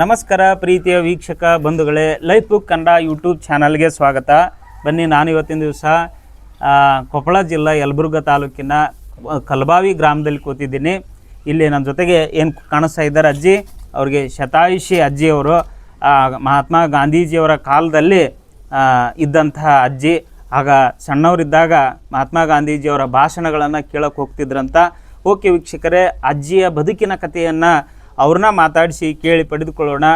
ನಮಸ್ಕಾರ ಪ್ರೀತಿಯ ವೀಕ್ಷಕ ಬಂಧುಗಳೇ ಲೈಫ್ ಬುಕ್ ಕನ್ನಡ ಯೂಟ್ಯೂಬ್ ಚಾನಲ್ಗೆ ಸ್ವಾಗತ. ಬನ್ನಿ ನಾನು ಇವತ್ತಿನ ದಿವಸ ಕೊಪ್ಪಳ ಜಿಲ್ಲಾ ಯಲಬುರ್ಗ ತಾಲೂಕಿನ ಕಲ್ಬಾವಿ ಗ್ರಾಮದಲ್ಲಿ ಕೂತಿದ್ದೀನಿ. ಇಲ್ಲಿ ನನ್ನ ಜೊತೆಗೆ ಏನು ಕಾಣಿಸ್ತಾ ಇದ್ದಾರೆ ಅಜ್ಜಿ? ಅವ್ರಿಗೆ ಶತಾಯುಷಿ ಅಜ್ಜಿಯವರು ಮಹಾತ್ಮ ಗಾಂಧೀಜಿಯವರ ಕಾಲದಲ್ಲಿ ಇದ್ದಂತಹ ಅಜ್ಜಿ. ಆಗ ಸಣ್ಣವರಿದ್ದಾಗ ಮಹಾತ್ಮ ಗಾಂಧೀಜಿಯವರ ಭಾಷಣಗಳನ್ನು ಕೇಳೋಕೆ ಹೋಗ್ತಿದ್ರಂತ. ಓಕೆ ವೀಕ್ಷಕರೇ, ಅಜ್ಜಿಯ ಬದುಕಿನ ಕಥೆಯನ್ನು ಅವ್ರನ್ನ ಮಾತಾಡಿಸಿ ಕೇಳಿ ಪಡೆದುಕೊಳ್ಳೋಣ.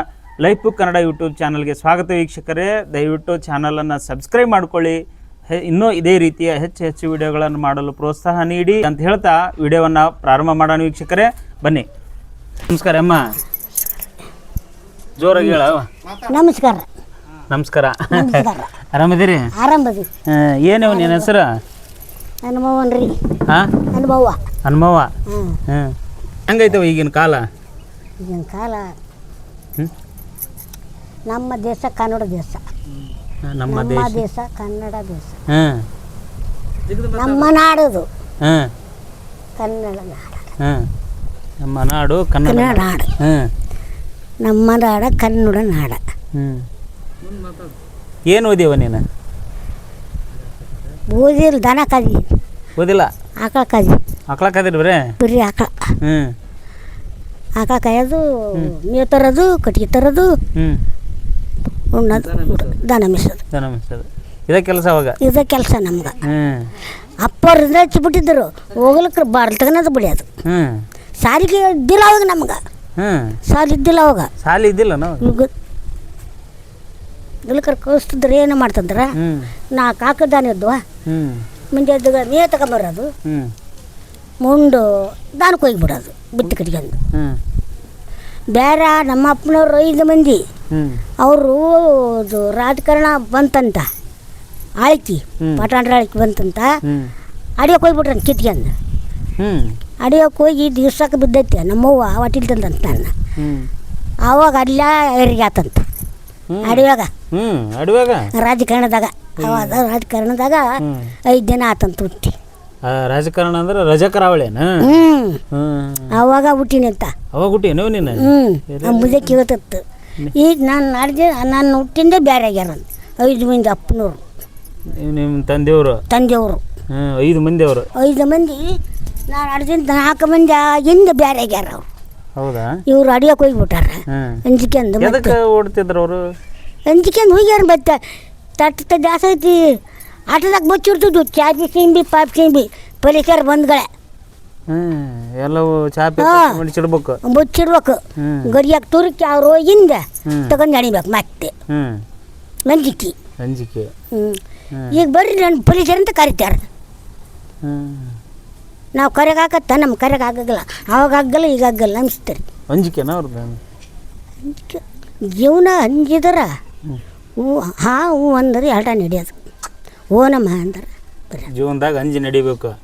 ಲೈಫ್ ಕನ್ನಡ ಯೂಟ್ಯೂಬ್ ಚಾನಲ್ಗೆ ಸ್ವಾಗತ ವೀಕ್ಷಕರೇ. ದಯವಿಟ್ಟು ಚಾನಲನ್ನು ಸಬ್ಸ್ಕ್ರೈಬ್ ಮಾಡ್ಕೊಳ್ಳಿ. ಇನ್ನೂ ಇದೇ ರೀತಿಯ ಹೆಚ್ಚು ಹೆಚ್ಚು ವಿಡಿಯೋಗಳನ್ನು ಮಾಡಲು ಪ್ರೋತ್ಸಾಹ ನೀಡಿ ಅಂತ ಹೇಳ್ತಾ ವಿಡಿಯೋವನ್ನು ಪ್ರಾರಂಭ ಮಾಡೋಣ ವೀಕ್ಷಕರೇ. ಬನ್ನಿ. ನಮಸ್ಕಾರ ಅಮ್ಮ. ಜೋರಾಗಿ ಹೇಳ. ನಮಸ್ಕಾರ. ನಮಸ್ಕಾರ. ಆರಾಮದಿರಿ ಆರಂಭದಿ ಏನೇವ ನಿನ್ನ ಹೆಸರು? ಅನುಭವ ಹಾಂ? ಅನುಭವ ಹ್ಞೂ ಹಂಗೈತವ ಹೆಂಗೈತವ ಈಗಿನ ಕಾಲ? ಈಗಿನ ಕಾಲ ಹ್ಮ್? ನಮ್ಮ ದೇಶ ಕನ್ನಡ ದೇಶ. ನಮ್ಮ ನಮ್ಮ ದೇಶ. ದೇಶ ಕನ್ನಡ ದೇಶ. ಹಾಂ. ನಮ್ಮ ನಾಡದು. ಹಾಂ. ಕನ್ನಡ ನಾಡ. ಹಾಂ. ನಮ್ಮ ನಾಡು ಕನ್ನಡ ಕನ್ನಡ ನಾಡು. ಹಾಂ. ನಮ್ಮ ನಾಡ ಕನ್ನಡ ನಾಡ. ಹ್ಞೂ ಏನು ಓದಿವ ನೀನು? ಓದಿಲ್ಲ ದನ ಕದಿ. ಓದಿಲ್ಲ? ಆಕಳ ಕದಿ. ಆಕಳ ಬರೇ ಬರೀ ಆಕಳ. ಹ್ಞೂ ಆಕಳ ಕಾಯೋದು ಮೇವು ತರೋದು ಕಟ್ಟಿಗೆ ತರೋದು ಹ್ಞೂ ದನ ಮಿಸೋದು ದನ ಮಿಸೋದು ಇದೇ ಕೆಲಸ ಅವಾಗ? ಇದೇ ಕೆಲಸ ನಮ್ಗೆ. ಹ್ಞೂ ಅಪ್ಪರಿಂದ ಹಚ್ಚಿಬಿಟ್ಟಿದ್ದರು. ಹೋಗ್ಲಿಕ್ಕೆ ಬಾರ್ಲ್ ತಗನದು ಬಿಡಿಯೋದು ಹ್ಞೂ ಸಾರಿಗೆ ಇದ್ದಿಲ್ಲ ಅವಾಗ ನಮ್ಗೆ. ಸಾಲ ಇದ್ದಿಲ್ಲ ಅವಾಗ. ಸಾಲಿ ಇದ್ದಿಲ್ಲ ನಾವು? ಈಗ ಗುಲ್ಕರ್ ಕಳಿಸ್ತಿದ್ರೆ ಏನು ಮಾಡ್ತಂದ್ರೆ? ನಾಲ್ಕು ನಾಲ್ಕು ಹಾಕದಾನ ಇದ್ವ. ಹ್ಞೂ ಮುಂದೆ ಎದ್ದಾಗ ಮೇ ತಗೊಂಬರೋದು ಹ್ಞೂ ಮುಂಡು ದಾನಕ್ಕೆ ಹೋಗಿಬಿಡೋದು. ಬಿತ್ತು ಕಟ್ಕೊಂಡು. ಹ್ಞೂ ಬೇರೆ ನಮ್ಮ ಅಪ್ಪನವರು ಐದು ಮಂದಿ. ಹ್ಞೂ ಅವರು ಇದು ರಾಜಕಾರಣ ಬಂತಂತ. ಆಳ್ಕಿ ಹ್ಮ್. ಪಟಾಂಡ್ರ ಆಳ್ಕಿ ಬಂತಂತ. ಅಡಿಯೋಕೆ ಹೋಗ್ಬಿಟ್ರನ್ ಕಿತ್ಕೊಂಡು. ಹ್ಞೂ ಅಡಿಯೋಕೆ ಹೋಗಿ ದಿವ್ಸಕ್ಕೆ ಬಿದ್ದೈತೆ. ನಮ್ಮವ್ವ ಹೊಟ್ಟಿಲ್ ತಂದಂತ ನನ್ನ ಆವಾಗ ಅಲ್ಲ ಆತಂತ. ಹ್ಮ್. ಅಡಿಯಾಗ ಹ್ಞೂ ಅಡುವಾಗ ರಾಜಕಾರಣದಾಗ. ಅವಾಗ ರಾಜಕಾರಣದಾಗ ಐದು ದಿನ ಆತಂತ ಹುಟ್ಟಿ. ರಾಜಕಾರಣ ಅಂದ್ರೆ ರಜ ಕರಾವಳಿನ ಅವಾಗ ಅವಾಗ ಹುಟ್ಟಿನಂತ ಅವಾಗ ಹುಟ್ಟಿನೋ ನೀನು ಮುದಕ್ಕೆ ಇವತ್ತತ್ತು ಈಗ ನಾನು ನಾಡ್ದೆ ನಾನು ಹುಟ್ಟಿಂದ ಬೇರೆ ಆಗ್ಯಾರ ಐದು ಮಂದಿ ಅಪ್ಪನವ್ರು. ನಿಮ್ಮ ತಂದೆಯವರು? ತಂದೆಯವರು. ಐದು ಮಂದಿ ಅವರು ಐದು ಮಂದಿ ನಾನು ಅಡ್ದಿಂದ ನಾಲ್ಕು ಮಂದಿ ಹಿಂದೆ ಬೇರೆ ಆಗ್ಯಾರ ಅವ್ರು. ಹೌದಾ? ಇವ್ರು ಅಡಿಯಕ್ಕೆ ಹೋಗ್ಬಿಟ್ಟಾರ. ಅಂಜಿಕೆಂದು ಓಡ್ತಿದ್ರು ಅವರು? ಅಂಜಿಕೆ ಅಂದು ಹೋಗ್ಯಾರ ಮತ್ತೆ. ತಟ್ಟ ಜಾಸ್ತಿ ಐತಿ ಆಟದಾಗ ಬಚ್ಚಿಡ್ತಿದ್ವು ಚಾಪಿ ಸಿಂಬಿ ಪಾಪ್ ಸಿಂಬಿ ಪರಿಸರ ಬಂದ್ಗಳೇ. ಹ್ಞೂ ಎಲ್ಲವೂ ಚಾಪಿ ಮುಚ್ಚಿಡ್ಬೇಕು. ಮುಚ್ಚಿಡ್ಬೇಕು. ಗರಿಯಾಗಿ ತುರುಕಿ ಅವ್ರು ಹೋಗಿಂದ ಹ್ಮ್. ತಗೊಂಡು ಎಣಿಬೇಕು ಮತ್ತೆ. ಹ್ಞೂ ಮಂಜಿಕೆ ಮಂಜಿಕೆ ಹ್ಞೂ ಹ್ಮ್. ಈಗ ಬರ್ರಿ ನನ್ನ ಪೊಲೀಸರು ಅಂತ ಕರಿತಾರೆ ನಾವು ಕರೆಗೆ ಹಾಕತ್ತ ನಮ್ಮ ಕರೆಗೆ ಆಗಲ್ಲ ಅವಾಗ ಆಗಲ್ಲ ಈಗ ಆಗಲ್ಲ ಅನಿಸ್ತಾರೆ ಅಂಜಿಕೆನಾ ಅವ್ರದ್ದು ಜೀವನ ಅಂಜಿದರ ಹೂ ಹಾ ಹಾಂ ಹ್ಞೂ ಅಂದ್ರೆ ಎರಡ ನಡೆಯೋದು. ಓನಮ್ಮ ಅಂದ್ರೆ ಬರೀ ಜೀವನದಾಗ ಅಂಜಿ ನಡಿಬೇಕು.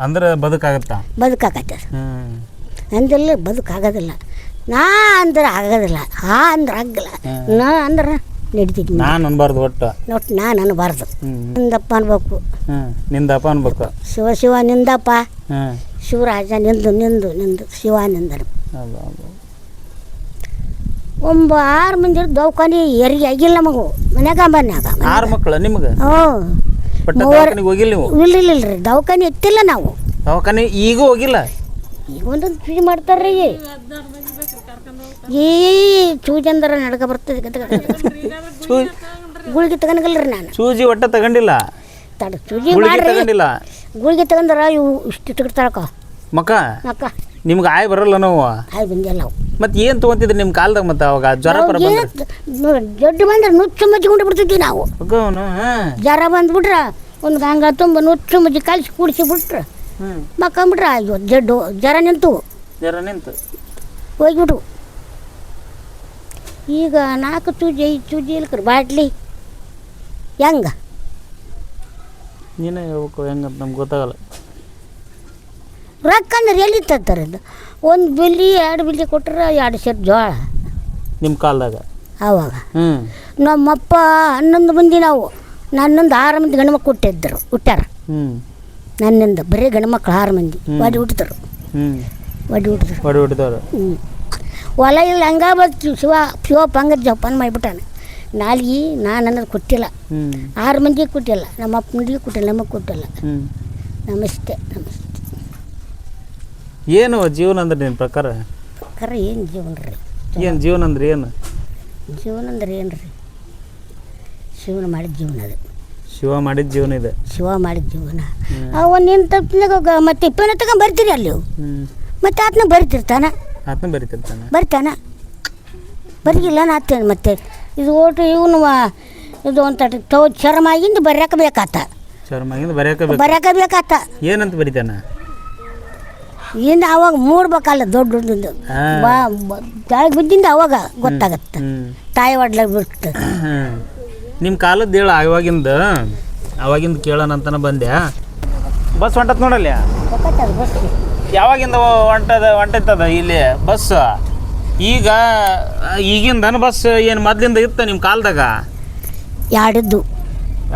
ಅಂದ್ರೆ ಬದುಕಾಗತ್ತಾ? ಬದುಕಾಗತ್ತೆ ಹ್ಮ್. ಅಂದಿಲ್ಲ ಬದುಕಾಗೋದಿಲ್ಲ. ನಾ ಅಂದ್ರೆ ಆಗೋದಿಲ್ಲ. ಆ ಅಂದ್ರೆ ಆಗಲ್ಲ. ನಾ ಅಂದ್ರೆ ನಡಿತಿದ್ವಿ ನಾನು ಅನ್ಬಾರ್ದು ಒಟ್ಟು. ಒಟ್ಟು ನಾನು ಅನ್ಬಾರ್ದು. ನಿಂದಪ್ಪ ಅನ್ಬೇಕು. ನಿಂದಪ್ಪ ಅನ್ಬೇಕು. ಶಿವ ಶಿವ ನಿಂದಪ್ಪ. ಶಿವರಾಜ ನಿಂದು ನಿಂದು ನಿಂದು. ಶಿವ ಹೌದು ಹೌದು. ಒಂಬ ಆರು ಮಂದಿ ದವಾಖಾನೆ ಹೆರಿಗೆ ಆಗಿಲ್ಲ ನಮಗು. ಮನ್ಯಾಗ ಮನ್ಯಾಗ. ಆರು ಮಕ್ಕಳು ನಿಮ್ಗೆ? ಹ್ಞೂ. ಬಟ್ ಹೋಗಿಲ್ಲ ನೀವು? ಇಲ್ಲ ಇಲ್ಲ ರೀ. ದವಾಖಾನೆ ಎತ್ತಿಲ್ಲ ನಾವು. ದವಾಖಾನೆ ಈಗ ಹೋಗಿಲ್ಲ? ಈಗ ಒಂದೊಂದು ಫ್ರೀ ಮಾಡ್ತಾರ್ರಿ. ಈ ಚೂಜಂದ್ರ ನಡ್ಕ ಬರ್ತದೆ ಗುಳಿಗೆ ತಗೊಂಡಿಲ್ಲ ನಾನು. ಸೂಜಿ ಒಟ್ಟ ತಗೊಂಡಿಲ್ಲ? ತಡ ಚೂಜಿ ಗುಳಿಗೆ ಮಾಡ್ರಿ. ತಗೊಂಡಿಲ್ಲ? ಗುಳಿಗೆ ತಗೊಂಡ್ರ ಇವು ಇಷ್ಟು ತಗೊಳ್ತಾರಕ ಮಕ್ಕ? ಅಕ್ಕ ನಿಮ್ಗೆ ಆಯ್ ಬರಲ್ಲ ನೋವು? ಆಯ್ ಬಂದಿಲ್ಲ ಅವು ಮತ್ತೆ ಏನು ತೊಗೊಂತಿದ್ರಿ ನಿಮ್ಮ ಕಾಲದಾಗ ಮತ್ತೆ ಅವಾಗ? ಜ್ವರ ಬರ ಬಂದ್ರೆ? ದೊಡ್ಡ ಬಂದ್ರೆ ನುಚ್ಚು ಮಜ್ಜಿಕೊಂಡು ಬಿಡ್ತಿದ್ವಿ ನಾವು. ಹಾಂ. ಜ್ವರ ಬಂದ್ಬಿಟ್ರೆ ಒಂದು ಗಂಗ ತುಂಬ ನುಚ್ಚು ಮಜ್ಜಿ ಕಲಿಸಿ ಕುಡಿಸಿ ಬಿಟ್ರೆ ಮಕ್ಕಂಬಿಟ್ರೆ ಅಯ್ಯೋ ಜಡ್ಡು ಜ್ವರ ನಿಂತು. ಜ್ವರ ನಿಂತು. ಹೋಗ್ಬಿಟ್ಟು ಈಗ ನಾಲ್ಕು ಚೂಜಿ ಐದು ಚೂಜಿ ಇಲ್ಕ್ರಿ ಬಾಟ್ಲಿ. ಹೆಂಗ? ನೀನೇ ಹೇಳ್ಬೇಕು ಹೆಂಗಂತ ನಮ್ಗೆ ಗೊತ್ತಾಗಲ್ಲ. ರೊಕ್ಕ ಅಂದ್ರೆ ಎಲ್ಲಿ ತರ್ತಾರೆ ಒಂದು ಬಿಲ್ಲಿ ಎರಡು ಬಿಲ್ಲಿ ಕೊಟ್ಟರೆ ಎರಡು ಸೇರು ಜೋಳ. ನಿಮ್ಮ ಕಾಲದಾಗ? ಆವಾಗ ಹ್ಞೂ ನಮ್ಮಪ್ಪ ಹನ್ನೊಂದು ಮಂದಿ ನಾವು ನನ್ನೊಂದು ಆರು ಮಂದಿ ಗಂಡು ಮಕ್ಕಳು ಹುಟ್ಟಿದ್ದರು ಹುಟ್ಟಾರ ಹ್ಞೂ ನನ್ನಿಂದ ಬರೀ ಗಂಡು ಮಕ್ಕಳು ಆರು ಮಂದಿ. ಒಡಿ ಹುಟ್ಟಿದ್ರು. ಹ್ಞೂ ಒಡಿ ಹುಟ್ಟಿದ್ರು. ಹೊಡಿ ಹುಟ್ಟಿದವರು. ಹ್ಞೂ ಹೊಲ ಇಲ್ಲ ಹಂಗ ಬರ್ತೀವಿ ಶಿವ ಶಿವಪ್ಪ ಹಂಗ ಜೋಪಾನ ಮಾಡಿಬಿಟ್ಟಾನೆ. ನಾಲ್ಗಿ ನಾನು ಅನ್ನೋದು ಕೊಟ್ಟಿಲ್ಲ. ಆರು ಮಂದಿಗೆ ಕೊಟ್ಟಿಲ್ಲ ನಮ್ಮ ಅಪ್ಪನಿಗೆ ಕೊಟ್ಟಿಲ್ಲ ನಮಗೆ ಕೊಟ್ಟಿಲ್ಲ. ನಮಸ್ತೆ ನಮಸ್ತೆ. ಏನು ಜೀವನ ಅಂದ್ರೆ ನಿನ್ನ ಪ್ರಕಾರ? ಕರೆ ಏನು ಜೀವನ ರೀ? ಏನು ಜೀವನ ಅಂದ್ರೆ ಏನು? ಜೀವನ ಅಂದ್ರೆ ಏನು ರೀ? ಶಿವನ ಮಾಡಿದ ಜೀವನ ಅದು. ಶಿವ ಮಾಡಿದ ಜೀವನ ಇದೆ. ಶಿವ ಮಾಡಿದ ಜೀವನ. ಅವನು ನಿನ್ನ ತಪ್ಪಿನಾಗ ಮತ್ತೆ ಇಪ್ಪನ ತಗೊಂಡ್ ಬರ್ತೀರಿ ಅಲ್ಲಿ ಅವು. ಹ್ಞೂ ಮತ್ತೆ ಆತನ ಬರಿತಿರ್ತಾನ. ಆತನ ಬರಿತಿರ್ತಾನೆ. ಬರ್ತಾನ. ಬರಿಗಿಲ್ಲ ನಾತೇನು ಮತ್ತೆ? ಇದು ಓಟು ಇವನು ಇದು ಅಂತ ತೋ ಚರ್ಮ ಆಗಿಂದ ಬರ್ಯಾಕ ಬೇಕಾತ ಚರ್ಮಾಗಿಂದ ಬರೆಯಕ್ಕೆ ಬೇಕು ಬರ್ಯಾಕ ಬೇಕಾತ ಏನಂತ ಬರಿತಾನ? ಇನ್ನು ಅವಾಗ ಮೂಡ್ಬೇಕಲ್ಲ ದೊಡ್ಡದು. ಕೆಳಗೆ ಬಿದ್ದಿಂದ ಅವಾಗ ಗೊತ್ತಾಗತ್ತೆ. ತಾಯಿ ಒಡ್ಲಾಗ ಬಿಟ್ಟು ನಿಮ್ಮ ಕಾಲದ್ದು ಹೇಳ ಅವಾಗಿಂದ ಅವಾಗಿಂದ ಕೇಳೋಣ ಅಂತಾನೆ ಬಂದೆ ಬಸ್ ಹೊಂಟತ್ ನೋಡಲ್ಲ? ಯಾವಾಗಿಂದ ಹೊಂಟದ ಹೊಂಟೈತದ ಇಲ್ಲಿ ಬಸ್? ಈಗ ಈಗಿಂದನ ಬಸ್ ಏನು ಮೊದ್ಲಿಂದ ಇತ್ತ ನಿಮ್ಮ ಕಾಲದಾಗ? ಎರಡಿದ್ದು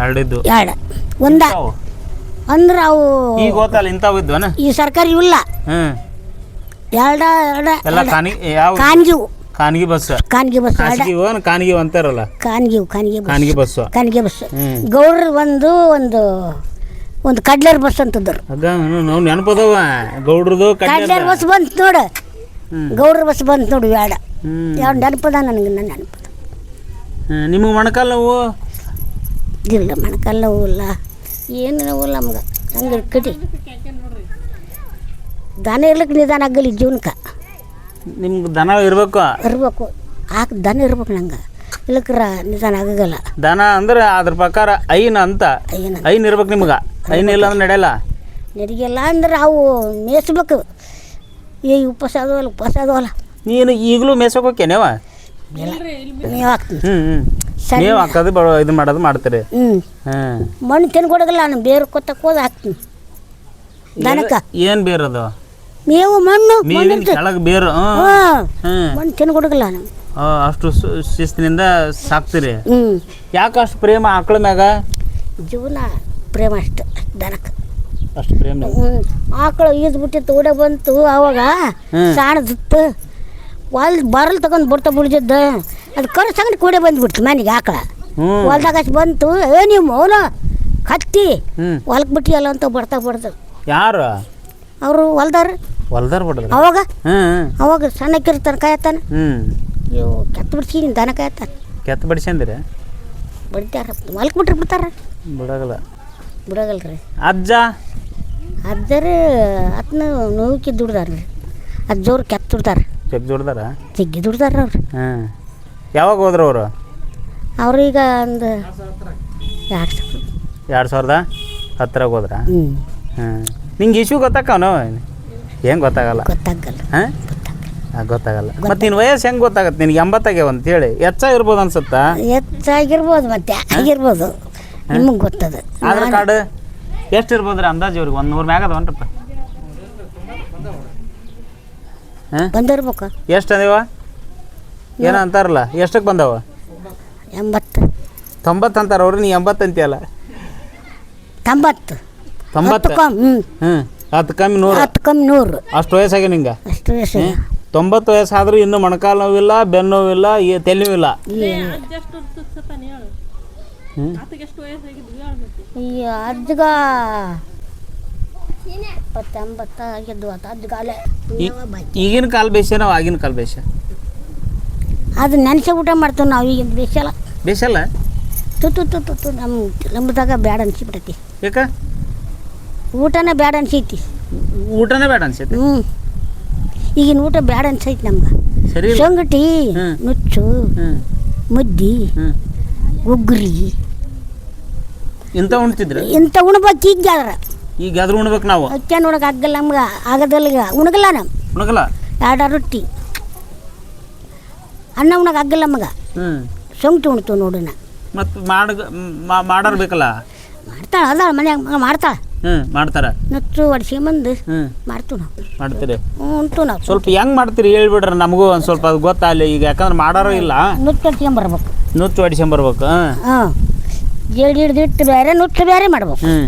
ಎರಡಿದ್ದು ಎರಡು ಒಂದ. ಅಂದ್ರೆ ಅವು ಈಗ ಗೊತ್ತಲ್ಲ ಇಂಥವು ಇದ್ವನ? ಈ ಸರ್ಕಾರಿ ಇಲ್ಲ. ಹ್ಞೂ ಎರಡ ಎರಡ ಎಲ್ಲ ಖಾನಿ ಯಾವ ಕಾನ್ಗಿವು ಖಾನಗಿ ಬಸ್. ಕಾನ್ಗಿ ಬಸ್ ಎರಡ. ಖಾಸಗಿ ಓನ್ ಖಾನಗಿ ಅಂತಾರಲ್ಲ? ಕಾನ್ಗಿವು ಕಾನ್ಗಿ ಬಸ್. ಖಾನಗಿ ಬಸ್ಸು. ಕಾನ್ಗಿ ಬಸ್. ಗೌಡ್ರ ಒಂದು ಒಂದು ಒಂದು ಕಡ್ಲರ್ ಬಸ್ ಅಂತಂದ್ರು ಅದ ನಾವು ನೆನಪದವ. ಗೌಡ್ರದು ಕಡ್ಲೇರ್ ಕಡ್ಲೆ ಬಸ್ ಬಂತು ನೋಡು. ಗೌಡ್ರ ಬಸ್ ಬಂತು ನೋಡು ಹ್ಞೂ ಯಾವ ನೆನಪದ? ನನಗೆ ನನ್ನ ನೆನಪದ. ನಿಮಗೆ ಮಣಕಲ್ಲವು ನೋವು? ಇಲ್ಲ ಮಣಕಲ್ಲ ಇಲ್ಲ. ಏನು ಇಲ್ಲ ನಮ್ಗೆ. ಹಂಗೆ ಕಟಿ ದನ ಇರ್ಲಿಕ್ಕೆ ನಿಧಾನ ಆಗಲಿ ಜೀವನಕ್ಕೆ. ನಿಮ್ಗೆ ದನ ಇರಬೇಕು? ಇರ್ಬೇಕು. ಆಕ ದನ ಇರ್ಬೇಕು ನಂಗೆ. ಇಲ್ಲಕ್ರ ನಿಧಾನ ಆಗಲ್ಲ ದನ ಅಂದ್ರೆ ಅದ್ರ ಪ್ರಕಾರ ಐನ್ ಅಂತ. ಐನ್ ಇರ್ಬೇಕು ನಿಮ್ಗೆ. ಐನ್ ಇಲ್ಲ ಅಂದ್ರೆ ನಡೆಯಲ್ಲ? ನಡಿಗೆಲ್ಲ ಅಂದ್ರೆ ಅವು ಮೇಯಿಸ್ಬೇಕು. ಏ ಉಪವಾಸ ಅದವಲ್ಲ ಉಪವಾಸ ಅದವಲ್ಲ ನೀನು ಈಗಲೂ ಮೇಸಕ್ಕೆ ಹೋಗ್ಯನೇವ ಮೇವು ಹಾಕ್ತೀನಿ ಹ್ಞೂ ಹ್ಞೂ ಸರಿ. ನೀವು ಹಾಕೋದು ಬ ಇದು ಮಾಡೋದು ಮಾಡ್ತೀರಿ. ಹ್ಞೂ ಹಾಂ. ಮಣ್ಣು ತಿನ್ಕೊಡೋದಿಲ್ಲ ನಾನು ಬೇರು ಕೊತ್ತಕ್ಕೆ ಹೋದ ಹಾಕ್ತೀನಿ. ದನಕ್ಕೆ. ಏನು ಅದು? ಮೇವು ಮಣ್ಣು ಮೇವಿನ ಕೆಳಗೆ ಬೇರು ಹ್ಞೂ ಹಾಂ. ಹ್ಞೂ ಮಣ್ಣು ನಾನು. ಅಷ್ಟು ಸು- ಶಿಸ್ತಿನಿಂದ ಸಾಕ್ತೀರಿ. ಹ್ಞೂ ಯಾಕೆ ಅಷ್ಟು ಪ್ರೇಮ ಆಕಳ ಮ್ಯಾಗ? ಜೀವನ ಪ್ರೇಮ ಅಷ್ಟು ದನಕ್ಕೆ. ಅಷ್ಟು ಪ್ರೇಮ? ಹ್ಞೂ ಆಕಳು ಈಜ್ ಬಿಟ್ಟಿತ್ತು ಓಡ ಬಂತು ಅವಾಗ ಹ್ಮ್. ಸಾಣದಿತ್ತು ಹೊಲ್ ಬರಲ್ ತಗೊಂಡು ಬಿಡ್ತಾ ಬಿಡ್ತಿದ್ದ ಅದು ಕರು ಸಂಗಡಿ ಕೂಡೆ ಬಂದ್ಬಿಡ್ತು ಮನೆಗೆ ಆಕಳ. ಹೊಲ್ದಾಗ ಬಂತು ಏ ನೀವು ಮೌನ ಕತ್ತಿ ಹೊಲಕ್ ಹೊಲಕ್ಕೆ ಬಿಟ್ಟಿಯಲ್ಲ ಅಂತ ಬರ್ತಾ ಬಿಡ್ದು. ಯಾರು? ಅವರು ಹೊಲ್ದಾರ. ಹೊಲ್ದಾರ ಬಿಡ್ರಿ ಅವಾಗ? ಅವಾಗ ಸಣ್ಣಕ್ಕಿರ್ತಾನೆ ಕಾಯತ್ತಾನ ಇವು ಕೆತ್ತ ಬಿಡ್ಸಿ ದನ ಕಾಯತ್ತಾನ ಕೆತ್ತ ಬಿಡಿಸಂದ್ರೆ ಬಡಿತಾರ ಹೊಲಕ್ಕೆ ಬಿಟ್ರೆ ಬಿಡ್ತಾರ. ಬಿಡಗಲ್ಲ. ರೀ ಅಜ್ಜ? ಅಜ್ಜರು ಅತ್ನ ನೋವಿಕ್ಕೆ ದುಡ್ದಾರ ರೀ ಜೋರು ಕೆತ್ತ ದುಡ್ದಾರ. ಚೆಕ್ ದುಡ್ದಾರ ಜಗ್ಗಿ ದುಡ್ದಾರ ಅವ್ರು. ಹಾಂ. ಯಾವಾಗ ಹೋದ್ರು ಅವರು? ಅವ್ರೀಗ ಒಂದು ಎರಡು ಸಾವಿರ. ಎರಡು ಸಾವಿರದ ಹತ್ತರಾಗ ಹೋದ್ರ? ಹ್ಞೂ ಹಾಂ. ನಿಂಗೆ ಇಶ್ಯೂ ಗೊತ್ತಾಕವನು ಏನು ಗೊತ್ತಾಗಲ್ಲ. ಗೊತ್ತಾಗಲ್ಲ. ಹಾಂ? ಗೊತ್ತಾಗಲ್ಲ. ಮತ್ತು ನಿನ್ನ ವಯಸ್ಸು ಹೆಂಗೆ ಗೊತ್ತಾಗತ್ತೆ? ನಿನಗೆ ಎಂಬತ್ತಾಗ್ಯಾವ ಅಂತೇಳಿ ಹೆಚ್ಚಾಗಿರ್ಬೋದು ಅನ್ಸುತ್ತಾ? ಹೆಚ್ಚಾಗಿರ್ಬೋದು ಮತ್ತೆ ಆಗಿರ್ಬೋದು. ನಿಮಗೆ ಗೊತ್ತದ. ಆಧಾರ್ ಕಾರ್ಡ್ ಎಷ್ಟು ಇರ್ಬೋದು ರೀ ಅಂದಾಜು ಇವ್ರಿಗೆ? ಒಂದು ನೂರು ಮ್ಯಾಗ ಅದಾವನ್ರಪ್ಪ? ಹಾಂ? ಬಂದಿರ್ಬೇಕು. ಎಷ್ಟು ಅದೇವ? ಏನೋ ಅಂತಾರಲ್ಲ ಎಷ್ಟಕ್ಕೆ ಬಂದವ? ಎಂಬತ್ತು. ತೊಂಬತ್ತು ಅಂತಾರ ಅವ್ರು ನೀ ಎಂಬತ್ತು ಅಂತೀಯಲ್ಲ. ತೊಂಬತ್ತು. ತೊಂಬತ್ತು? ಹತ್ತು ಕಮ್ಮಿ ಹ್ಞೂ ಹತ್ತು ಕಮ್ಮಿ ನೂರು. ಹತ್ತು ಕಮ್ಮಿ ನೂರು. ಅಷ್ಟು ವಯಸ್ಸಾಗಿ ನಿಂಗೆ? ಅಷ್ಟು ವಯಸ್ಸು ತೊಂಬತ್ತು ವಯಸ್ಸಾದ್ರೂ ಇನ್ನೂ ಮೊಣಕಾಲು ನೋವಿಲ್ಲ ಬೆನ್ನು ನೋವಿಲ್ಲ ಈ ತಲೆ ನೋವಿಲ್ಲ. ಹ್ಞೂ ಈ ಅಜ್ಜಗ ಇಪ್ಪತ್ತೆಂಬತ್ತು ಆಗಿದ್ದು ಆತ ಅಜ್ಜಗಾಲೆ ಈಗಿನ ಕಾಲ ಬೇಸ ನಾವು ಆಗಿನ ಕಾಲ ಬೇಸ ಅದು ನೆನೆಸಿ ಊಟ ಮಾಡ್ತೇವೆ ನಾವು ಈಗಿನ ಬೇಸಲ್ಲ ಬೇಸಲ್ಲ ತುತ್ತು ತು ತು ನಮ್ಮ ನಮ್ಮದಾಗ ಬ್ಯಾಡ ಅನ್ಸಿಬಿಟ್ಟೈತಿ ಯಾಕ? ಊಟನೇ ಬ್ಯಾಡ ಅನ್ಸೈತಿ. ಊಟನೇ ಬೇಡ ಅನ್ಸೈತಿ? ಹ್ಞೂ ಈಗಿನ ಊಟ ಬ್ಯಾಡ ಅನ್ಸೈತಿ ನಮ್ಗೆ. ಸರಿ ಸಂಗಟಿ ಶೊಂಗಟಿ ನುಚ್ಚು ಮುದ್ದಿ ಹ್ಞೂ ಉಗ್ರಿ ಇಂಥ ಉಣ್ತಿದ್ರೆ? ಇಂಥ ಉಣ್ಬೇಕು ಈಗ ಈಗ ಅದ್ರ ಉಣ್ಬೇಕು ನಾವು? ಅಕ್ಕ ನೋಡಕ್ಕೆ ಆಗಲ್ಲ ನಮ್ಗೆ ಆಗದಲ್ಲ ಈಗ. ಉಣಗಲ್ಲ ನಮ್ ಉಣಗಲ್ಲ ಎರಡು ರೊಟ್ಟಿ. ಅನ್ನ ಉಣಕ್ಕೆ ಆಗಲ್ಲ ನಮಗೆ. ಹ್ಞೂ ಶೊಂಗಟಿ ಉಣ್ತು ನೋಡು ನಾ. ಮತ್ತು ಮಾಡ ಮಾಡಾರ್ ಬೇಕಲ್ಲ? ಮಾಡ್ತಾಳ ಅದ ಮನ್ಯಾಗ ಮಾಡ್ತಾಳ. ಹ್ಞೂ ಮಾಡ್ತಾರ. ನುಚ್ಚು ಒಡ್ಸ್ಕೊಂಬಂದು ಹ್ಞೂ ಮಾಡ್ತೀವಿ ನಾವು. ಮಾಡ್ತೀರಿ. ಉಂಟು ನಾವು. ಸ್ವಲ್ಪ ಹೆಂಗ್ ಮಾಡ್ತೀರಿ ಹೇಳ್ಬಿಡ್ರಿ ನಮಗೂ ಒಂದು ಸ್ವಲ್ಪ ಅದು ಗೊತ್ತಾಗಲಿ. ಈಗ ಯಾಕಂದ್ರೆ ಮಾಡಾರೋ ಇಲ್ಲ. ನುಚ್ಚು ಹೊಡ್ಸ್ಕೊಂಬರ್ಬೇಕು ನುಚ್ಚು ಹೊಡಿಸ್ಕೊಂಬರ್ಬೇಕು ಹಾಂ ಹಾಂ ಜೇಡಿ ಹಿಡ್ದು ಇಟ್ಟು ಬೇರೆ ನುಚ್ಚು ಬೇರೆ ಮಾಡ್ಬೇಕು. ಹ್ಞೂ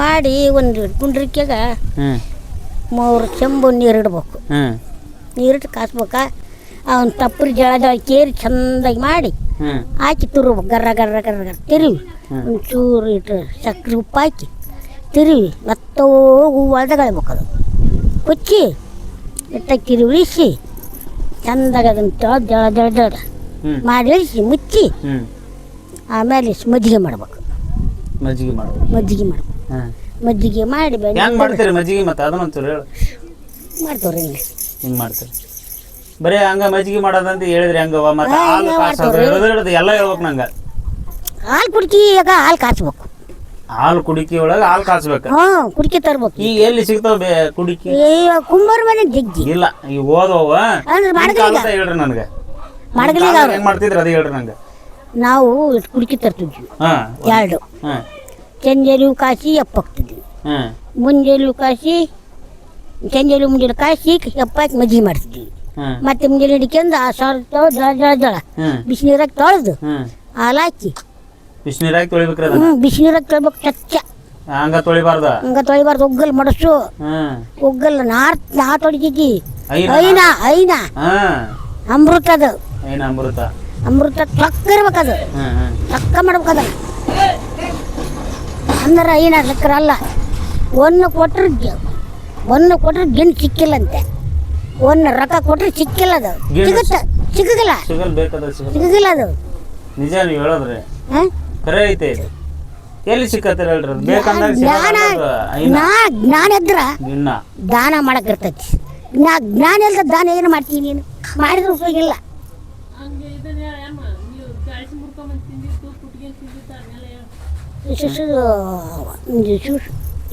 ಮಾಡಿ ಒಂದು ಗುಂಡ್ರಿಕೆಗ ಮೂರು ಚೆಂಬು ನೀರು ಇಡ್ಬೇಕು. ಹ್ಞೂ ನೀರಿಟ್ಟು ಕಾಸ್ಬೇಕಾ. ಅವನ್ ತಪ್ಪರಿ ಜಳ ಜಳ ಕೇರಿ ಚಂದಾಗಿ ಮಾಡಿ ಹಾಕಿ ತುರು ಗರ್ರ ಗರ್ರ ಗರ್ರ ಗರ್ರ. ತಿರುವಿ. ಒಂಚೂರು ಇಟ್ಟು ಸಕ್ಕರೆ ಉಪ್ಪು ಹಾಕಿ ತಿರುವಿ. ಮತ್ತೋ ಹೂವು ಅಳದಗಳಬೇಕು ಅದು. ಕುಚ್ಚಿ ಇಟ್ಟ ತಿರುವಿಸಿ ಚಂದಾಗಿ ಅದನ್ನು ಜಳ ಜಳ ಜಳ ಜಳ ಹ್ಮ್. ಮಾಡಿ ಇಳಿಸಿ ಮುಚ್ಚಿ ಆಮೇಲೆ ಮಜ್ಜಿಗೆ ಮಾಡ್ಬೇಕು. ಮಜ್ಜಿಗೆ ಮಾಡ್ಬೇಕು. ಮಜ್ಜಿಗೆ ಮಾಡ್ಬೇಕು. ಮಜ್ಜಿಗೆ ಮಾಡಿ ಬನ್ನಿ ಹೆಂಗ್ ಮಾಡ್ತೀರಿ ಮಜ್ಜಿಗೆ ಮತ್ತೆ? ಅದನ್ನ ಒಂಚೂರು ಹೇಳು. ಮಾಡ್ತವ್ರಿ ಹಿಂಗೆ ಹಿಂಗ್ ಮಾಡ್ತೀರಿ? ಬರೀ ಹಂಗ ಮಜ್ಜಿಗೆ ಮಾಡೋದಂತ ಹೇಳಿದ್ರಿ ಹಂಗವ ಮತ್ತೆ ಹಾಲು ಕಾಸೋದು. ಹಿಡ್ದು ಎಲ್ಲ ಹೇಳ್ಬೇಕು ನಂಗೆ. ಹಾಲು ಕುಡ್ಕಿಯಾಗ ಹಾಲು ಕಾಸ್ಬೇಕು. ಹಾಲು ಕುಡಿಕಿ ಒಳಗೆ ಹಾಲು ಕಾಸ್ಬೇಕು. ಹಾ ಕುಡ್ಕಿ ತರ್ಬೇಕು. ಈಗ ಎಲ್ಲಿ ಸಿಗ್ತಾವ ಬೇ ಕುಡಿಕಿ? ಕುಂಬಾರ ಮನೆ ಜಗ್ಗಿ. ಇಲ್ಲ ಈ ಓದೋವ ಅಂದ್ರೆ ಮಾಡಗಲಿಗ ಹೇಳ್ರಿ ನನಗೆ. ಮಾಡಗಲಿಗ ಹೆಂಗ್ ಮಾಡ್ತಿದ್ರಿ ಅದೇ ಹೇಳ್ರಿ ನಂಗೆ. ನಾವು ಕುಡ್ಕಿ ತರ್ತಿದ್ವಿ. ಹಾ. ಎರಡು. ಹಾ ಚಂಜಲು ಕಾಸಿ ಎಪ್ಪಾಕ್ತಿದ್ವಿ ಹಾ. ಮುಂಜಾನೆ ಕಾಸಿ ಚಂಜಲು ಮುಂಜಾನೆ ಕಾಸಿ ಎಪ್ಪಾಕಿ ಮಜಿ ಮಾಡ್ತಿದ್ವಿ ಹಾ. ಮತ್ತೆ ಮುಂಜಾನೆ ಹಿಡ್ಕೊಂಡು ಆ ಸಾರು ಜಳ ಜಳ ಜಳ ಹ್ಮ್ ಬಿಸಿನೀರಾಗ ತೊಳೆದು ಹ್ಮ್ ಹಾಲು ಹಾಕಿ. ಬಿಸಿನೀರಾಗಿ ತೊಳಿಬೇಕ್ರಿ ಅದನ್ನ? ಹ್ಞೂ ಬಿಸಿನೀರಾಗ ತೊಳ್ಬೇಕು ಚಚ್ಚ. ಹಂಗ ತೊಳಿಬಾರ್ದ? ಹಂಗ ತೊಳಿಬಾರ್ದು ಒಗ್ಗಲ್ ಮಡಸು. ಒಗ್ಗಲ್ ನಾರ್ ನಾ ತೊಳಿತಿದ್ದಿ. ಐನಾ? ಐನಾ ಐನ. ಹಾ. ಅಮೃತ ಅದು ಏನ ಅಮೃತ. ಅಮೃತ ತಕ್ಕ ಇರ್ಬೇಕದು. ಹ್ಮ್ ಹ್ಮ್ ಚಕ್ಕ ಮಾಡ್ಬೇಕದ. ಅಂದ್ರೆ ಅಲ್ಲ ಒಂದು ಕೊಟ್ಟರು ಒಂದು ಕೊಟ್ಟರು ಗಿಣ್ ಸಿಕ್ಕಿಲ್ಲಂತೆ. ಒಂದು ರೊಕ್ಕ ಕೊಟ್ರೆ ಸಿಕ್ಕಿಲ್ಲ ಅದು ಸಿಗುತ್ತೆ? ಸಿಗಲ್ಲ ಸಿಗಲ್ಲ. ಅದು ನಿಜ ನೀವು ಹೇಳೋದ್ರೆ. ಕರೆ ಐತೆ. ಎಲ್ಲಿ ಸಿಕ್ಕತ್ತೀರ ಹೇಳ್ರಿ? ಬೇಕಂದ್ರೆ ನಾ ಜ್ಞಾನ ಇದ್ರ ದಾನ ಮಾಡಕ್ ಇರ್ತೈತಿ. ನಾ ಜ್ಞಾನ ಇಲ್ದ ದಾನ ಏನು ಮಾಡ್ತೀನಿ ನೀನು? ಮಾಡಿದ್ರೆ ಉಪಯೋಗ ಇಲ್ಲ.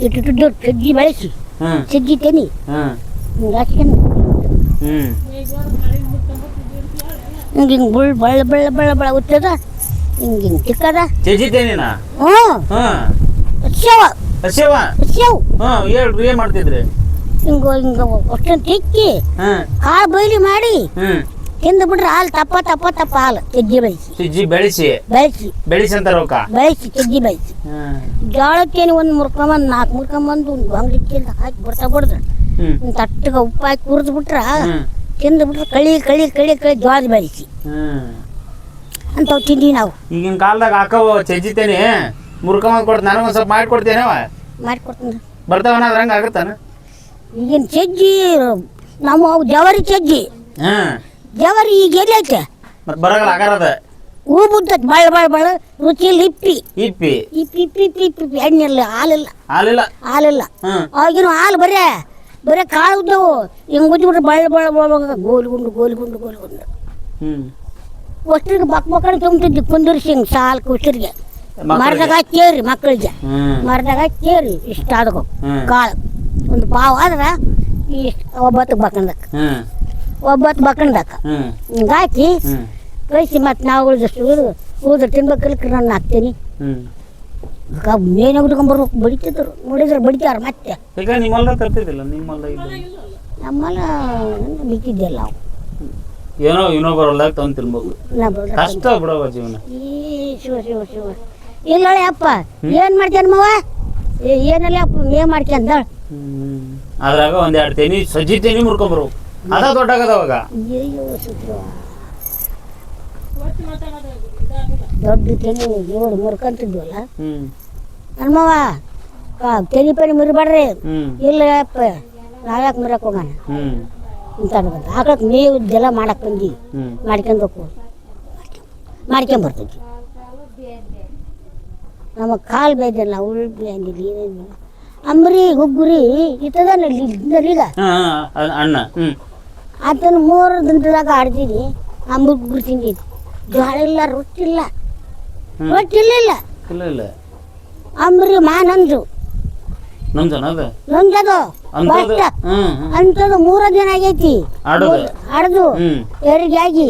ಇಟ್ಟು ಸಜ್ಜಿ ಬೆಳೆಸಿ ಹ್ಮ್. ಸಜ್ಜಿ ತೆನಿ ಹಿಂಗೆ ಹಾಕ್ಕೊಂಡು ಹಿಂಗೆ ಹಿಂಗೆ ಬುಳ್ ಬಳ್ಳ ಬಳ್ಳ ಬಳ್ಳ ಬಳ್ಳ ಉತ್ತದ ಹಿಂಗೆ ಹಿಂಗೆ ತಿಕ್ಕದ ಹ್ಞೂ ಹೇಳ್ರಿ ಏನ್ ಮಾಡ್ತಿದ್ರಿ? ಹಿಂಗೆ ಹಿಂಗೆ ಅಷ್ಟೊಂದು ತಿಕ್ಕಿ ಕಾಳು ಬೈಲಿ ಮಾಡಿ ಹ್ಮ್. ತಿಂದು ಬಿಟ್ರೆ ಹಾಲು ತಪ್ಪ ತಪ್ಪ ತಪ್ಪ ಹಾಲು. ತಿಜ್ಜಿ ಬೆಳೆಸಿ. ತಿಜ್ಜಿ ಬೆಳೆಸಿ. ಬೆಳೆಸಿ. ಬೆಳೆಸಿ ಅಂತ ರೊಕ್ಕ? ಬೆಳೆಸಿ ತಿಜ್ಜಿ ಬೆಳೆಸಿ. ಜೋಳಕ್ಕೇನು ಒಂದು ಮುರ್ಕೊಂಬಂದು ನಾಲ್ಕು ಮುರ್ಕೊಂಬಂದು ಒಂದು ಅಂಗಡಿ ತಿಂದು ಹಾಕಿ ಬಿಡ್ತಾ ಬಿಡ್ದು ಒಂದು ತಟ್ಟಗೆ ಉಪ್ಪು ಹಾಕಿ ಕುರ್ದು ಬಿಟ್ರೆ ತಿಂದು ಬಿಟ್ರೆ ಕಳಿ ಕಳಿ ಕಳಿ ಕಳಿ ಜೋಳದ ಬೆಳೆಸಿ. ಹ್ಮ್. ತಿಂದೀವಿ ನಾವು. ಈಗಿನ ಕಾಲದಾಗ ಹಾಕವ ಚಜ್ಜಿತೇನಿ. ಮುರ್ಕೊಂಬಂದ್ ಕೊಡ್ತ ನನಗೊಂದ್ ಸ್ವಲ್ಪ ಮಾಡ್ಕೊಡ್ತೇನವ ಮಾಡಿಕೊಡ್ತೀನಿ ಬರ್ತಾವನ ಹಂಗ ಆಗತ್ತಾನ? ಈಗಿನ ಚಜ್ಜಿ ನಮ್ಮ ಜವರಿ ಚಜ್ಜಿ. ಹ್ಮ್ ಜವರಿ ಈಗ ಎಲ್ಲೈತೆ ಮತ್ ಬರಗಲ್ಲ ಆಗಾರದ. ಹೂ ಬುದ್ದತ್ ಬಾಳ ಬಾಳ ಬಾಳ ರುಚಿಯಲ್ಲಿ ಇಪ್ಪಿ. ಇಪ್ಪಿ. ಇಪ್ಪಿ ಇಪ್ಪಿ ಇಪ್ಪಿ ಇಪ್ಪಿ ಇಪ್ಪಿ. ಎಣ್ಣೆಲ್ಲ ಹಾಲಿಲ್ಲ. ಹಾಲಿಲ್ಲ? ಹಾಲಿಲ್ಲ. ಹ್ಮ್ ಆಗಿನ ಹಾಲು ಬರೇ ಬರೇ ಕಾಳು ಉದ್ದವು. ಹಿಂಗೆ ಉಜ್ಜಿಬಿಟ್ರೆ ಬಳ್ಳ ಬಾಳ ಬಳ ಗೋಲಿ ಗುಂಡು ಗೋಲ್ ಗುಂಡು ಗೋಲ್ ಗುಂಡು. ಹ್ಮ್. ಒಷ್ಟರಿಗೆ ಬಕ್ ಬಕ್ಕಡೆ ತುಂಬ್ತಿದ್ವಿ ಕುಂದಿರ್ಸಿ ಹಿಂಗೆ ಸಾಲು ಕುಷ್ಟರಿಗೆ? ಮರದಾಗ ಕೇರಿ ಮಕ್ಕಳಿಗೆ ಹ್ಮ್. ಮರದಾಗ ಕೇರಿ ಇಷ್ಟ ಆದವು ಹ್ಮ್. ಕಾಳು. ಒಂದು ಪಾವು ಆದ್ರೆ ಇಷ್ಟು ಒಬ್ಬತ್ತು ಬಕ್ಕಂದಕ್ಕೆ ಹ್ಮ್. ಒಬ್ಬತ್ತು ಬಕ್ಕಂದಕ್ಕ ಹ್ಮ್. ಹಿಂಗಾಕಿ ಹ್ಮ್. ಕಳಿಸಿ ಮತ್ತೆ ನಾವು ಉಳಿದಷ್ಟು ಉಳಿದು ಉಳಿದ್ರೆ ತಿನ್ಬೇಕಲ್ಕ ನಾನು ಹಾಕ್ತೀನಿ. ಹ್ಮ್. ಮೇನೆ ಬರ್ಬೇಕು. ಬಡಿತಿದ್ರು. ನೋಡಿದ್ರೆ ಬಡಿತಾರ ಮತ್ತೆ. ಈಗ ನಿಮ್ಮಲ್ಲ ತರ್ತಿದ್ದಿಲ್ಲ ನಿಮ್ಮಲ್ಲ ಇಲ್ಲ ನಮ್ಮಲ್ಲ ಬಿಟ್ಟಿದ್ದಿಲ್ಲ ನಾವು ಏನೋ ಇನ್ನೊಬ್ಬರ ಹೊಲ್ದಾಗ ತಂದು ತಿನ್ಬೇಕು. ನಾವು ಕಷ್ಟ ಬಿಡವ ಜೀವನ. ಈ ಶಿವ ಶಿವ ಶಿವ. ಇಲ್ಲ ಅಪ್ಪ ಏನ್ ಮಾಡ್ತೇನೆ ಮಾವ ಏ- ಏನಲ್ಲ ಅಪ್ಪ ಏನ್ ಮಾಡ್ಕೊಂಡ ಹ್ಮ್. ಅದ್ರಾಗ ಒಂದ್ ಎರಡು ತೆನಿ ಸಜ್ಜಿ ತೆನಿ ಮುರ್ಕೊಂಬರು ಅದ ಅಯ್ಯೋ ಶಿವ ದೊಡ್ಡ ತೆನಿ ಏಳು ಮುರ್ಕಂತಿದ್ವಲ್ಲ ಹ್ಮ್. ನನ್ನ ಮಾವ ಆ, ತೆನಿ ಪನಿ ಮುರಿಬೇಡ್ರಿ. ಇಲ್ಲಪ್ಪ ನಾವ್ಯಾಕೆ ಮುರಕ್ಕೆ ಹೋಗೋಣ? ಅಂತ ಅನ್ಬೋದು ಆಕಳಕ್ ಮೇವು ಇದೆಲ್ಲ ಮಾಡಕ್ ಬಂದಿ. ಹೋಗು. ಮಾಡ್ಕೊಂಬರ್ತಿದ್ವಿ ನಮ್ಮ ಕಾಲು ಬೇಯ್ದಲ್ಲ ಉಳ್ ಬೇಂದಿಲ್ಲ ಏನೇನಿಲ್ಲ ಅಂಬ್ರಿ ಗುಗ್ಗುರಿ ಇತ್ತದ ಈಗ? ಅಣ್ಣ ಆತನ ಮೂರು ದಿನದಾಗ ಆಡ್ತೀನಿ. ಅಂಬ್ರಿ ಗುಗ್ಗುರಿ ತಿಂದಿದ್ದು ಜೋಳ ಇಲ್ಲ ರೊಟ್ಟಿ ಇಲ್ಲ. ರೊಟ್ಟಿ ಇಲ್ಲ ಇಲ್ಲ. ಅಂಬ್ರಿ ಮಾ ನಂದು. ನಂದದು. ಅಂತದು ಮೂರ ದಿನ ಆಗೈತಿ. ಆಡದು? ಎರಿಗಾಗಿ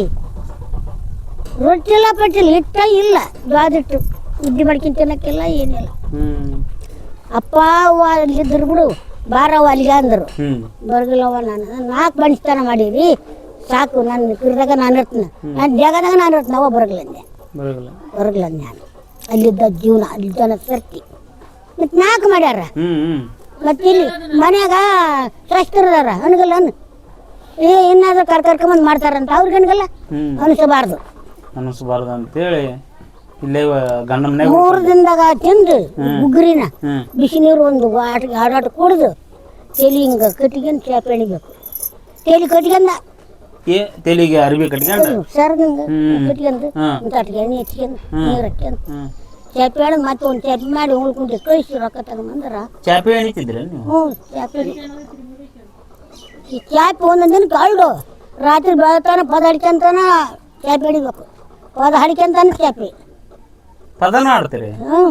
ರೊಟ್ಟಿ ಇಲ್ಲ ಪಟ್ಟಿಲ್ಲ ಹಿಟ್ಟ ಇಲ್ಲ. ಜ್ವಾದಿಟ್ಟು ಉದ್ದಿ ಮಾಡ್ಕೊಂಡ್ ತಿನ್ನಕ್ಕಿಲ್ಲ ಏನಿಲ್ಲ. ಅಪ್ಪ ಅವ್ವ ಅಲ್ಲಿದ್ರು ಬಿಡು. ಬಾರವ್ವ ಅಲ್ಲಿಗೆ ಅಂದರು. ಬರ್ಗಲವ್ವ ಬರ್ಗಿಲ್ಲವ್ವ ನಾನು. ನಾಲ್ಕು ಬಣಿಸ್ತಾನ ಮಾಡೀರಿ. ಸಾಕು ನನ್ನ ಕಿರ್ದಾಗ ನಾನು ಇರ್ತೀನಿ. ನನ್ನ ಜಾಗದಾಗ ನಾನು ಇರ್ತೀನಿ ಅವ ಬರಗ್ಲಂದೆ ಬರಗಲ್ಲ. ಬರಗ್ಲ ನಾನು. ಅಲ್ಲಿದ್ದ ಜೀವನ ಅಲ್ಲಿದ್ದನ ಸರ್ತಿ. ಮತ್ತೆ ನಾಲ್ಕು ಮಾಡ್ಯಾರ. ಮತ್ತೆ ಇಲ್ಲಿ ಮನ್ಯಾಗ ಶಾಸ್ತ್ರದಾರ ಅನ್ಗಲ್ಲ ಅನ್ ಏ ಏನಾದ್ರು ಕರ್ಕರ್ಕೊಂಬಂದು ಮಾಡ್ತಾರಂತ ಅವ್ರಿಗೆ ಹ್ಮ್. ಅನಿಸಬಾರ್ದು ಅನಿಸಬಾರ್ದು ಅಂತೇಳಿ. ಇಲ್ಲೇ ಗಂಡ ಮನೆಗೆ ಮೂರು ದಿನದಾಗ ತಿಂದು ಉಗ್ರಿನ ಹ್ಮ್. ಬಿಸಿ ನೀರು ಒಂದು ಆಟ ಆಡಾಟ ಕುಡಿದು ತಲೆ ಹಿಂಗ ಕಟ್ಟಿಗೆಂದು ಚಾಪೆ ಎಣಿಬೇಕು. ತಲೆ ಕಟ್ಕೊಂಡ ಏ ತೆಲಿಗೆ ಅರಿವಿ ಕಟ್ಕೊಂಡು ಸರ್ ಹ್ಮ್. ಕಟ್ಕೊಂಡು ಒಂದು ತಟ್ಟಿಗೆ ಎಣ್ಣೆ ಹಚ್ಕೊಂಡು ನೀರು ಹಚ್ಕೊಂಡು ಚಾಪೆ ಹೇಳಿ ಮತ್ತೆ ಒಂದು ಚಾಪೆ ಮಾಡಿ ಉಳ್ಕೊಂಡು ಕಳಿಸಿ ರೊಕ್ಕ ತಗೊಂಬಂದ್ರ. ಚಾಪೆ ಎಣಿತಿದ್ರಿ ನೀವು? ಹ್ಞೂ ಚಾಪೆ ಈ ಚಾಪೆ ಒಂದೊಂದು ದಿನಕ್ಕೆ ಅಲ್ಡು ರಾತ್ರಿ ಬೆಳತಾನ ಪದ ಹಿಡ್ಕೊಂತಾನ ಚಾಪೆ ಹಿಡಿಬೇಕು ಪದ ಹಿಡ್ಕೊಂತಾನ ಚಾಪೆ ಪದನ ಆಡ್ತೀರಿ ಹ್ಞೂ